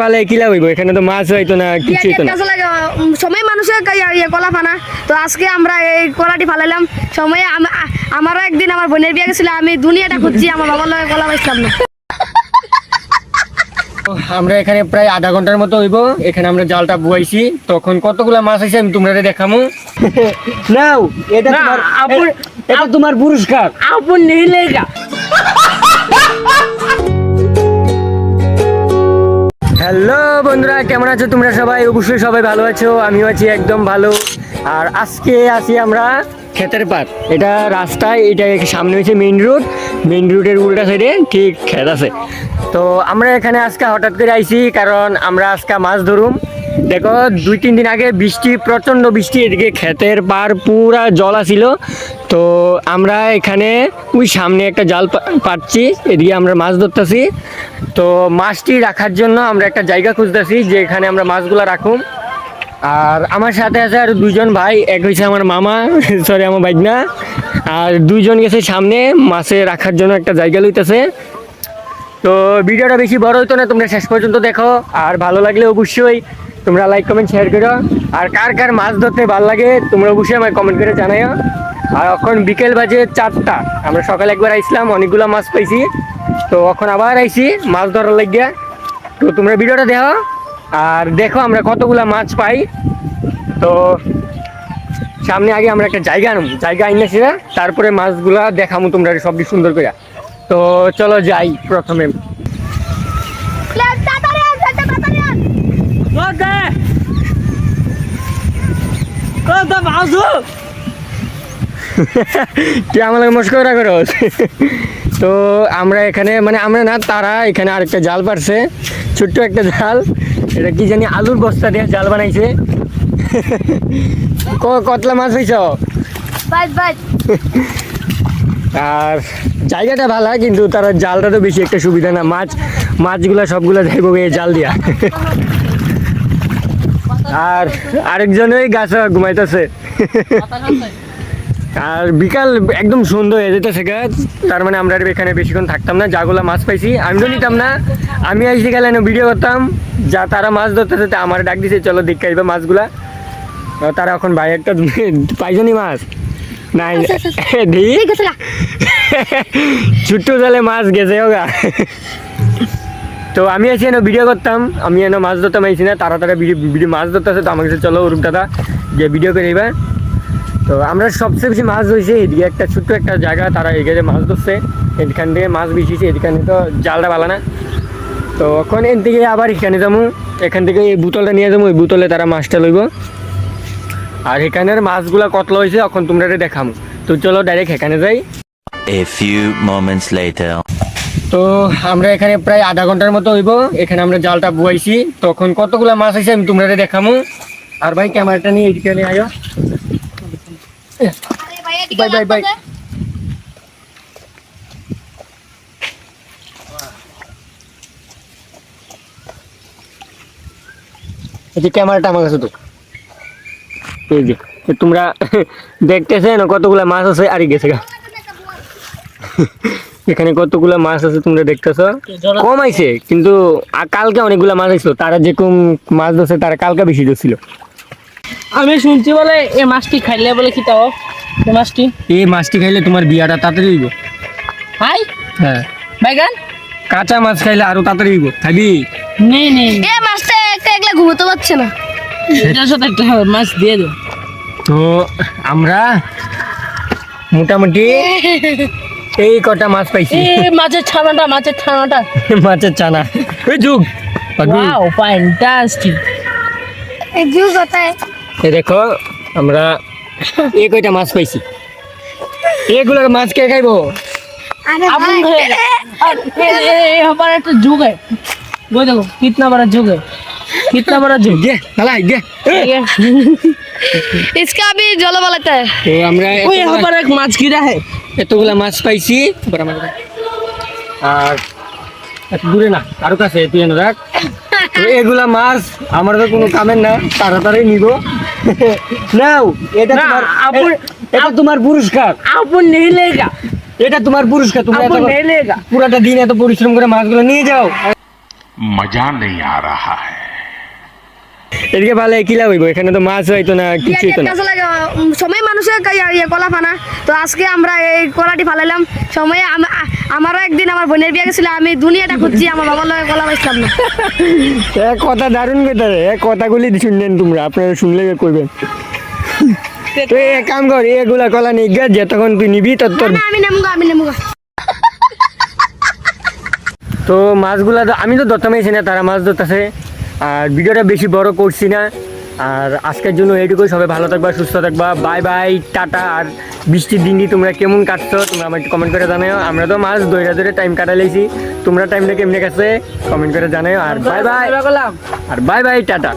পালে কি লাভ এখানে তো মাছ হয়তো না কিছু তো না। সময় মানুষের কলা ফানা। তো আজকে আমরা এই কলাটি ফালাইলাম। সময়ে আমারও একদিন আমার বোনের বিয়ে গেছিল আমি দুনিয়াটা খুঁজছি আমার বাবার লগে কলা পাইছিলাম না। আমরা এখানে প্রায় আধা ঘণ্টার মতো হইব। এখানে আমরা জালটা বুয়াইছি। তখন কতগুলা মাছ আছে আমি তোমরা দেখামো। নাও এটা তোমার এটা তোমার পুরস্কার। আপন নিলে হ্যালো বন্ধুরা কেমন আছো তোমরা সবাই? অবশ্যই সবাই ভালো আছো আমিও আছি একদম ভালো। আর আজকে আছি আমরা ক্ষেতের পার এটা রাস্তায় এটা সামনে হচ্ছে মেইন রোড মেইন রোডের উল্টা সাইডে ঠিক ক্ষেত আছে। তো আমরা এখানে আজকে হঠাৎ করে আইছি কারণ আমরা আজকে মাছ ধরুম। দেখো দুই তিন দিন আগে বৃষ্টি প্রচণ্ড বৃষ্টি এদিকে ক্ষেতের পার পুরা জল আছিল। তো আমরা এখানে ওই সামনে একটা জাল পাচ্ছি এদিকে আমরা মাছ ধরতেছি। তো মাছটি রাখার জন্য আমরা একটা জায়গা খুঁজতেছি যে এখানে আমরা মাছগুলো রাখুম। আর আমার সাথে আছে আর দুজন ভাই, এক হয়েছে আমার মামা সরি আমার বাইকনা আর দুইজন গেছে সামনে, মাছে রাখার জন্য একটা জায়গা লইতেছে। তো ভিডিওটা বেশি বড় হইতো না, তোমরা শেষ পর্যন্ত দেখো। আর ভালো লাগলে অবশ্যই তোমরা লাইক কমেন্ট শেয়ার করো। আর কার কার মাছ ধরতে ভালো লাগে, তোমরা অবশ্যই আমায় কমেন্ট করে জানাইও। আর এখন বিকেল বাজে চারটা। আমরা সকালে একবার আইসলাম অনেকগুলো মাছ পাইছি। তো এখন আবার আইসি মাছ ধরার লাগিয়া। তো তোমরা ভিডিওটা দেখো, আর দেখো আমরা কতগুলো মাছ পাই। তো সামনে আগে আমরা একটা জায়গা আনব। জায়গা আইনেছি না, তারপরে মাছগুলা দেখামু তোমরা সব সুন্দর করে তো চলো যাই প্রথমে। মাছ তুই লাগে মস্করা করো তো আমরা এখানে মানে আমরা না তারা এখানে আরেকটা জাল পারছে ছোট্ট একটা জাল। এটা কি জানি আলুর বস্তা দিয়ে জাল বানাইছে। ক- কতলা মাছ হয়েছ আর জায়গাটা ভালো কিন্তু তারা জালটা তো বেশি একটা সুবিধা না। মাছ মাছগুলা সবগুলা যাইব এই জাল দিয়া। আর আরেকজন ওই গাছে ঘুমাইতেছে। আর বিকাল একদম সুন্দর হয়ে যেতেছে গাছ তার মানে আমরা এখানে বেশিক্ষণ থাকতাম না যাগুলা মাছ পাইছি। আমি তো নিতাম না আমি আইসি গেলে ভিডিও করতাম। যা তারা মাছ ধরতেছে তা আমার ডাক দিছে চলো দেখতে আইবা মাছগুলা। তারা এখন ভাই একটা পাইছনি মাছ। নাই দিই ঠিক আছে গা। জালে মাছ গেছে ওগা তো আমি আছি এনে ভিডিও করতাম আমি এনে মাছ ধরতাম আইছি না তারা তারা ভিডিও মাছ ধরতেছে তো আমাকে চলো ওরূপ দাদা যে ভিডিও করে এবার তো আমরা সবচেয়ে বেশি মাছ ধরছি এদিকে একটা ছোট্ট একটা জায়গা তারা এখানে মাছ ধরছে। এখান থেকে মাছ বেশিছে এখানে তো জালটা ভালো না। তো এখন এর থেকে আবার এখানে যাব এখান থেকে এই বোতলটা নিয়ে যাব ওই বোতলে তারা মাছটা লইব। আর এখানের মাছগুলা কতলা হয়েছে এখন তোমরা দেখামো। তো চলো ডাইরেক্ট এখানে যাই। A few moments later. তো আমরা এখানে প্রায় আধা ঘণ্টার মতো হইব এখানে আমরা জালটা বুয়াইছি। তখন কতগুলা মাছ আছে আমি তোমরা দেখামু। আর ভাই ক্যামেরাটা নিয়ে এদিকে নিয়ে আয়ো। বাই বাই বাই এই ক্যামেরাটা আমার কাছে তো এই যে তোমরা দেখতেছে না কতগুলা মাছ আছে? আর গেছে গা। এখানে কতগুলা মাছ আছে তোমরা দেখতেছ? কম আইছে কিন্তু কালকে অনেকগুলা মাছ আইছিল। তারা যে কম মাছ ধরছে তারা কালকে বেশি ধরছিল। আমি শুনছি বলে এই মাছটি খাইলে বলে কি তাও? এই মাছটি? এই মাছটি খাইলে তোমার বিয়াটা তাড়াতাড়ি হইব। হাই হ্যাঁ। বাইগান? কাঁচা মাছ খাইলে আরও তাড়াতাড়ি হইব। খাবি? নেই নেই এ মাছটা একটা একলা ঘুমোতে পারছে না। এটার সাথে একটা মাছ দিয়ে দো। তো আমরা মোটামুটি এই কটা মাছ পাইছি। মাছের ছানাটা মাছের ছানাটা। মাছের ছানা। ওই যুগ। ওয়াও ফ্যান্টাস্টিক এই হতা এই দেখো আমরা এই কয়টা মাছ পাইছি এগুলো মাছ কে খাইবো अरे अपन भाई खाएगा और ये ये ये हमारा तो जुग है वो देखो कितना बड़ा जुग है कितना बड़ा जुग গে নালাই গে ये इसका भी जलो बलता है তো আমরা वो यहाँ पर एक माछ गिरा है এতগুলা মাছ পাইছি এবার আমার কাছে। আর এত দূরে না আরো কাছে তুই এনে রাখ তো এগুলা মাছ আমার তো কোনো কামের না তাড়াতাড়ি নিব নাও এটা তোমার এটা তোমার পুরস্কার। এটা তোমার পুরস্কার তুমি পুরাটা দিন এত পরিশ্রম করে মাছগুলো নিয়ে যাও। মজা নেই আ হ্যায়। এদিকে ভালো কিলা হইব এখানে তো মাছ হয়তো না কিছু হইতো না। সময় মানুষের ইয়ে কলা ফানা তো আজকে আমরা এই কলাটি ফালাইলাম। সময়ে আমারও একদিন আমার বোনের বিয়ে গেছিল আমি দুনিয়াটা খুঁজছি আমার বাবার লগে কলা পাইছিলাম না। এক কথা দারুণ কথা রে এ কথাগুলি শুনলেন তোমরা আপনারা শুনলে কইবেন? তুই এক কাম কর এগুলা কলা নিয়ে গা যতক্ষণ তুই নিবি তত তোর না, আমি নেমুগা আমি নেমুগা। তো মাছগুলা তো আমি তো ধরতামই না তারা মাছ ধরতেছে আর ভিডিওটা বেশি বড় করছি না। আর আজকের জন্য এইটুকুই। সবাই ভালো থাকবা সুস্থ থাকবা। By bye tata. আর বৃষ্টির দিনটি তোমরা কেমন কাটছো তোমরা আমার একটু কমেন্ট করে জানাও। আমরা তো মাছ দৈরা দৈরে টাইম কাটাইছি তোমরা টাইমটা কেমনে কাছে কমেন্ট করে জানাও। আর বাই বাই। আর বাই বাই টাটা।